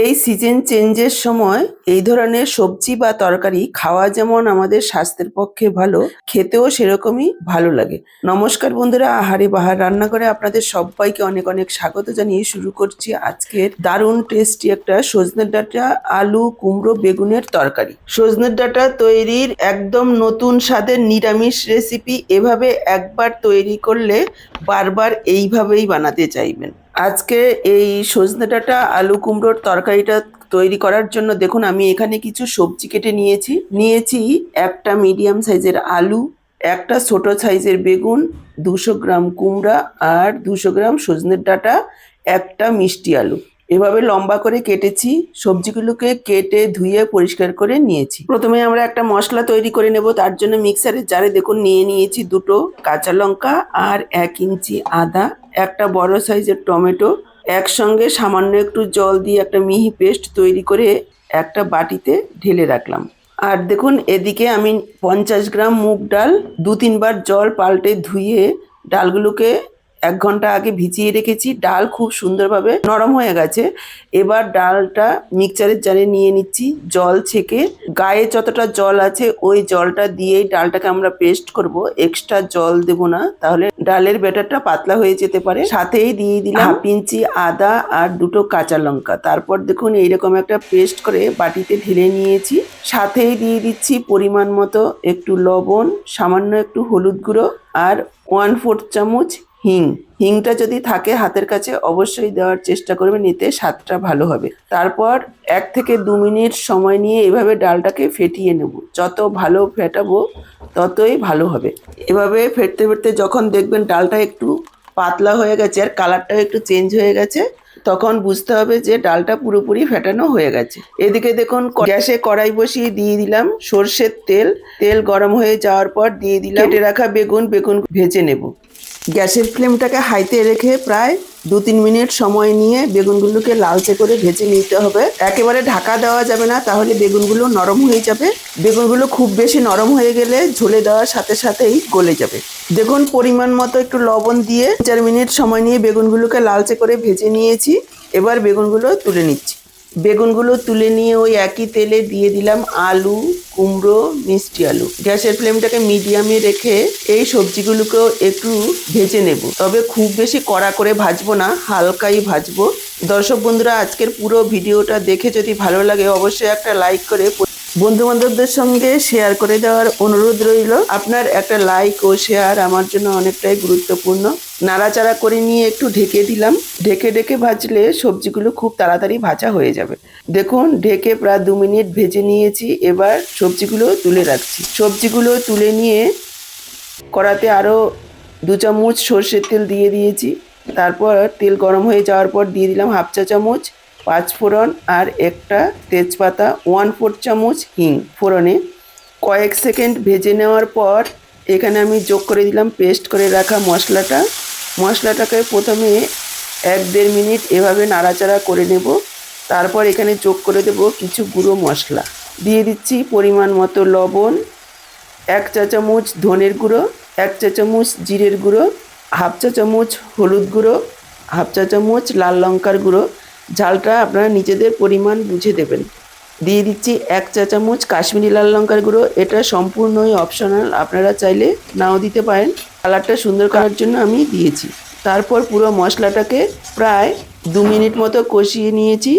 এই সিজন চেঞ্জের সময় এই ধরনের সবজি বা তরকারি খাওয়া যেমন আমাদের স্বাস্থ্যের পক্ষে ভালো, খেতেও সেরকমই ভালো লাগে। নমস্কার বন্ধুরা, আহারে বাহার রান্না করে আপনাদের সবাইকে অনেক অনেক স্বাগত জানিয়ে শুরু করছি আজকের দারুণ টেস্টি একটা সজনের ডাটা আলু কুমড়ো বেগুনের তরকারি। সজনের ডাঁটা তৈরির একদম নতুন স্বাদের নিরামিষ রেসিপি এভাবে একবার তৈরি করলে বারবার এইভাবেই বানাতে চাইবেন। আজকে এই সজনে ডাঁটা, আলু কুমড়োর তরকারিটা তৈরি করার জন্য দেখুন আমি এখানে কিছু সবজি কেটে নিয়েছি। নিয়েছি একটা মিডিয়াম সাইজের আলু, একটা ছোট সাইজের বেগুন, দুশো গ্রাম কুমড়া আর দুশো গ্রাম সজনের ডাটা, একটা মিষ্টি আলু। এভাবে লম্বা করে কেটেছি, সবজিগুলোকে কেটে ধুয়ে পরিষ্কার করে নিয়েছি। প্রথমে আমরা একটা মশলা তৈরি করে নেব, তার জন্য মিক্সারের জারে দেখুন নিয়ে নিয়েছি দুটো কাঁচা লঙ্কা আর এক ইঞ্চি আদা, একটা বড় সাইজের টমেটো, একসঙ্গে সামান্য একটু জল দিয়ে একটা মিহি পেস্ট তৈরি করে একটা বাটিতে ঢেলে রাখলাম। আর দেখুন এদিকে আমি পঞ্চাশ গ্রাম মুগ ডাল দু তিনবার জল পাল্টে ধুয়ে ডালগুলোকে এক ঘণ্টা আগে ভিজিয়ে রেখেছি। ডাল খুব সুন্দরভাবে নরম হয়ে গেছে। এবার ডালটা মিক্সচারের জারে নিয়ে নিচ্ছি। জল ছেঁকে গায়ে যতটা জল আছে ওই জলটা দিয়েই ডালটাকে আমরা পেস্ট করব। এক্সট্রা জল দেব না তাহলে ডালের ব্যাটারটা পাতলা হয়ে যেতে পারে। সাথেই দিয়ে দিলাম হাফ ইঞ্চি আদা আর দুটো কাঁচা লঙ্কা। তারপর দেখুন এইরকম একটা পেস্ট করে বাটিতে ঢেলে নিয়েছি। সাথেই দিয়ে দিচ্ছি পরিমাণ মতো একটু লবণ সামান্য একটু হলুদ গুঁড়ো আর ওয়ান ফোর্থ চামচ হিং। হিংটা যদি থাকে হাতের কাছে, অবশ্যই দেওয়ার চেষ্টা করবে, নিতে স্বাদটা ভালো হবে। তারপর এক থেকে দু মিনিট সময় নিয়ে এভাবে ডালটাকে ফেটিয়ে নেব। যত ভালো ফেটাবো, ততই ভালো হবে। এভাবে ফেটতে ফেটতে যখন দেখবেন ডালটা একটু পাতলা হয়ে গেছে আর কালারটাও একটু চেঞ্জ হয়ে গেছে তখন বুঝতে হবে যে ডালটা পুরোপুরি ফেটানো হয়ে গেছে। এদিকে দেখুন গ্যাসে কড়াই বসিয়ে দিয়ে দিলাম সর্ষের তেল। তেল গরম হয়ে যাওয়ার পর দিয়ে দিলাম কেটে রাখা বেগুন বেগুন ভেজে নেব। গ্যাসের ফ্লেমটাকে হাইতে রেখে প্রায় দু তিন মিনিট সময় নিয়ে বেগুনগুলোকে লালচে করে ভেজে নিতে হবে। একেবারে ঢাকা দেওয়া যাবে না, তাহলে বেগুনগুলো নরম হয়ে যাবে। বেগুনগুলো খুব বেশি নরম হয়ে গেলে ঝোলে দেওয়ার সাথে সাথেই গলে যাবে। দেখুন, পরিমাণ মতো একটু লবণ দিয়ে চার মিনিট সময় নিয়ে বেগুনগুলোকে লালচে করে ভেজে নিয়েছি। এবার বেগুনগুলো তুলে নিচ্ছি। বেগুনগুলো তুলে নিয়ে ওই একই তেলে দিয়ে দিলাম আলু, কুমড়ো, মিষ্টি আলু। গ্যাসের ফ্লেমটাকে মিডিয়ামে রেখে এই সবজিগুলোকেও একটু ভেজে নেব। তবে খুব বেশি কড়া করে ভাজবো না, হালকাই ভাজবো। দর্শক বন্ধুরা, আজকের পুরো ভিডিওটা দেখে যদি ভালো লাগে, অবশ্যই একটা লাইক করে বন্ধু বান্ধবদের সঙ্গে শেয়ার করে দেওয়ার অনুরোধ রইল। আপনার একটা লাইক ও শেয়ার আমার জন্য অনেকটাই গুরুত্বপূর্ণ। নাড়াচাড়া করে নিয়ে একটু ঢেকে দিলাম। ঢেকে ঢেকে ভাজলে সবজিগুলো খুব তাড়াতাড়ি ভাজা হয়ে যাবে। দেখুন, ঢেকে প্রায় দু মিনিট ভেজে নিয়েছি। এবার সবজিগুলো তুলে রাখছি। সবজিগুলো তুলে নিয়ে কড়াতে আরও দু চামচ সর্ষের তেল দিয়ে দিয়েছি। তারপর তেল গরম হয়ে যাওয়ার পর দিয়ে দিলাম হাফ চা চামচ পাঁচ ফোড়ন আর একটা তেজপাতা ওয়ান ফোর চামচ হিং ফোড়নে। কয়েক সেকেন্ড ভেজে নেওয়ার পর এখানে আমি যোগ করে দিলাম পেস্ট করে রাখা মশলাটা। মশলাটাকে প্রথমে এক দেড় মিনিট এভাবে নাড়াচাড়া করে নেব। তারপর এখানে যোগ করে দেব কিছু গুঁড়ো মশলা। দিয়ে দিচ্ছি পরিমাণ মতো লবণ, এক চা চামচ ধনের গুঁড়ো, এক চা চামচ জিরের গুঁড়ো, হাফ চা চামচ হলুদ গুঁড়ো, হাফ চা চামচ লাল লঙ্কার গুঁড়ো। ঝালটা আপনারা নিজেদের পরিমাণ বুঝে দেবেন। দিয়ে দিচ্ছি এক চা চামচ কাশ্মীরি লাল লঙ্কার গুঁড়ো। এটা সম্পূর্ণই অপশনাল আপনারা চাইলে নাও দিতে পারেন। কালারটা সুন্দর করার জন্য আমি দিয়েছি। তারপর পুরো মশলাটাকে প্রায় দু মিনিট মতো কষিয়ে নিয়েছি।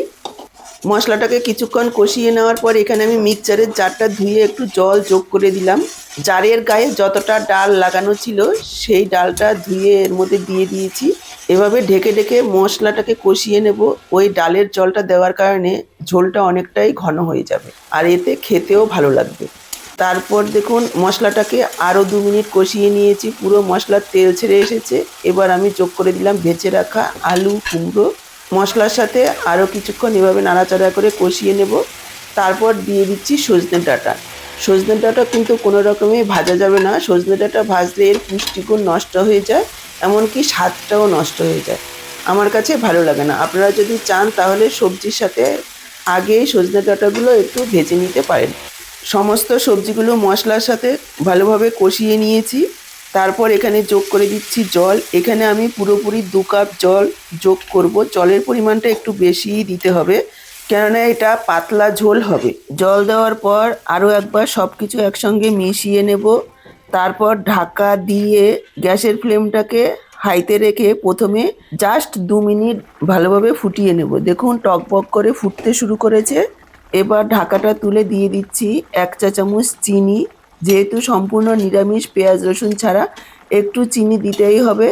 মশলাটাকে কিছুক্ষণ কষিয়ে নেওয়ার পর এখানে আমি মিক্সচারের জারটা ধুয়ে একটু জল যোগ করে দিলাম। জারের গায়ে যতটা ডাল লাগানো ছিল, সেই ডালটা ধুয়ে এর মধ্যে দিয়ে দিয়েছি। এভাবে ঢেকে ঢেকে মশলাটাকে কষিয়ে নেব। ওই ডালের জলটা দেওয়ার কারণে ঝোলটা অনেকটাই ঘন হয়ে যাবে আর এতে খেতেও ভালো লাগবে। তারপর দেখুন মশলাটাকে আরও দু মিনিট কষিয়ে নিয়েছি। পুরো মশলার তেল ছেড়ে এসেছে। এবার আমি যোগ করে দিলাম ভেজে রাখা আলু, কুমড়ো। মশলার সাথে আরও কিছুক্ষণ এভাবে নাড়াচাড়া করে কষিয়ে নেব। তারপর দিয়ে দিচ্ছি সজনে ডাঁটা। সজনে ডাঁটা কিন্তু কোনো রকমে ভাজা যাবে না। সজনে ডাঁটা ভাজলে এর পুষ্টিগুণ নষ্ট হয়ে যায়। এমনকি স্বাদটাও নষ্ট হয়ে যায়। আমার কাছে ভালো লাগে না। আপনারা যদি চান তাহলে সবজির সাথে আগে সজনে ডাঁটাগুলো একটু ভেজে নিতে পারেন। সমস্ত সবজিগুলো মশলার সাথে ভালোভাবে কষিয়ে নিয়েছি। তারপর এখানে যোগ করে দিচ্ছি জল। এখানে আমি পুরোপুরি দু কাপ জল যোগ করব। জলের পরিমাণটা একটু বেশিই দিতে হবে। কেননা এটা পাতলা ঝোল হবে। জল দেওয়ার পর আরও একবার সব কিছু একসঙ্গে মিশিয়ে নেব। তারপর ঢাকা দিয়ে গ্যাসের ফ্লেমটাকে হাইতে রেখে প্রথমে জাস্ট দু মিনিট ভালোভাবে ফুটিয়ে নেব। দেখুন, টকবক করে ফুটতে শুরু করেছে। এবার ঢাকাটা তুলে দিয়ে দিচ্ছি এক চা চামচ চিনি। যেহেতু সম্পূর্ণ নিরামিষ পেঁয়াজ, রসুন ছাড়া একটু চিনি দিতেই হবে,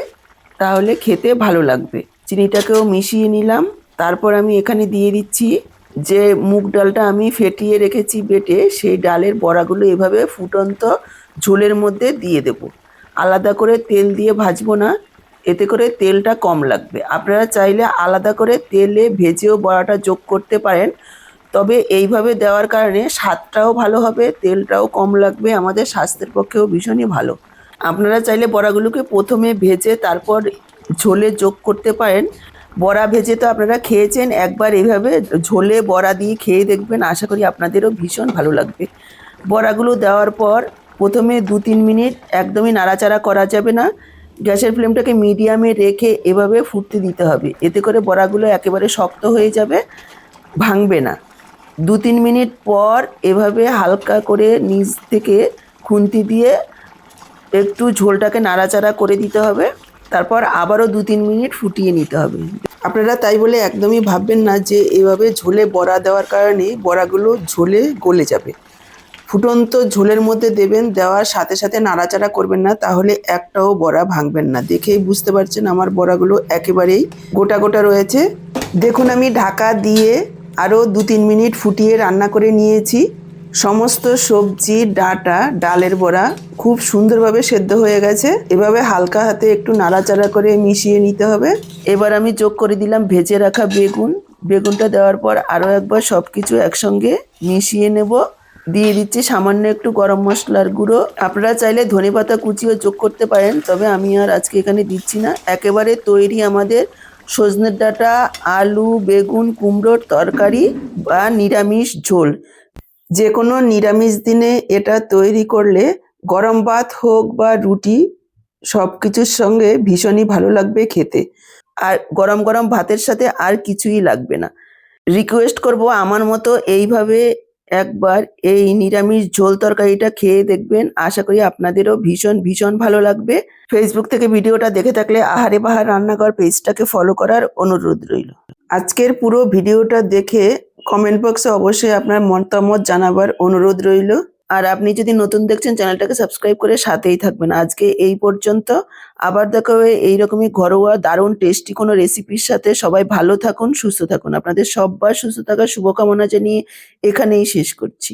তাহলে খেতে ভালো লাগবে। চিনিটাকেও মিশিয়ে নিলাম। তারপর আমি এখানে দিয়ে দিচ্ছি যে মুগ ডালটা আমি ফেটিয়ে রেখেছি বেটে, সেই ডালের বড়াগুলো এভাবে ফুটন্ত ঝোলের মধ্যে দিয়ে দেব। আলাদা করে তেল দিয়ে ভাজবো না, এতে করে তেলটা কম লাগবে। আপনারা চাইলে আলাদা করে তেলে ভেজেও বড়াটা যোগ করতে পারেন, তবে এইভাবে দেওয়ার কারণে স্বাদটাও ভালো হবে, তেলটাও কম লাগবে, আমাদের স্বাস্থ্যের পক্ষেও ভীষণই ভালো। আপনারা চাইলে বড়াগুলোকে প্রথমে ভেজে তারপর ঝোলে যোগ করতে পারেন। বড়া ভেজে তো আপনারা খেয়েছেন, একবার এইভাবে ঝোলে বড়া দিয়ে খেয়ে দেখবেন, আশা করি আপনাদেরও ভীষণ ভালো লাগবে। বড়াগুলো দেওয়ার পর প্রথমে দু তিন মিনিট একদমই নাড়াচাড়া করা যাবে না। গ্যাসের ফ্লেমটাকে মিডিয়ামে রেখে এভাবে ফুটতে দিতে হবে। এতে করে বড়াগুলো একেবারে শক্ত হয়ে যাবে, ভাঙবে না। দু তিন মিনিট পর এভাবে হালকা করে নিচ থেকে খুন্তি দিয়ে একটু ঝোলটাকে নাড়াচাড়া করে দিতে হবে। তারপর আবারও দু তিন মিনিট ফুটিয়ে নিতে হবে। আপনারা তাই বলে একদমই ভাববেন না যে এভাবে ঝোলে বড়া দেওয়ার কারণে বড়াগুলো ঝোলে গলে যাবে। ফুটন্ত ঝোলের মধ্যে দেবেন, দেওয়ার সাথে সাথে নাড়াচাড়া করবেন না, তাহলে একটাও বড়া ভাঙবেন না। দেখেই বুঝতে পারছেন আমার বড়াগুলো একেবারেই গোটা গোটা রয়েছে। দেখুন আমি ঢাকা দিয়ে আরও দু তিন মিনিট ফুটিয়ে রান্না করে নিয়েছি। সমস্ত সবজি, ডাটা, ডালের বড়া খুব সুন্দরভাবে সেদ্ধ হয়ে গেছে। এভাবে হালকা হাতে একটু নাড়াচাড়া করে মিশিয়ে নিতে হবে। এবার আমি যোগ করে দিলাম ভেজে রাখা বেগুন। বেগুনটা দেওয়ার পর আরও একবার সব কিছু একসঙ্গে মিশিয়ে নেব। দিয়ে দিচ্ছি সামান্য একটু গরম মশলার গুঁড়ো। আপনারা চাইলে ধনেপাতা কুচিও যোগ করতে পারেন, তবে আমি আর আজকে এখানে দিচ্ছি না। একেবারে তৈরি আমাদের সজনের ডাঁটা, আলু, বেগুন, কুমড়োর তরকারি বা নিরামিষ ঝোল। যে কোনো নিরামিষ দিনে এটা তৈরি করলে গরম ভাত হোক বা রুটি সব কিছুর সঙ্গে ভীষণই ভালো লাগবে খেতে। আর গরম গরম ভাতের সাথে আর কিছুই লাগবে না। রিকোয়েস্ট করব আমার মতো এইভাবে একবার এই নিরামিষ ঝোল তরকারিটা খেয়ে দেখবেন। আশা করি আপনাদেরও ভীষণ ভীষণ ভালো লাগবে। ফেসবুক থেকে ভিডিওটা দেখে থাকলে আহারে বাহার রান্নাঘর পেজটাকে ফলো করার অনুরোধ রইল। আজকের পুরো ভিডিওটা দেখে কমেন্ট বক্সে অবশ্যই আপনার মতামত জানাবার অনুরোধ রইল। আর আপনি যদি নতুন দেখছেন, চ্যানেলটাকে সাবস্ক্রাইব করে সাথেই থাকবেন। আজকে এই পর্যন্ত। আবার দেখা হবে এইরকমই ঘরোয়া, দারুণ, টেস্টি কোনো রেসিপির সাথে। সবাই ভালো থাকুন, সুস্থ থাকুন। আপনাদের সব্বার সুস্থ থাকার শুভকামনা জানিয়ে এখানেই শেষ করছি।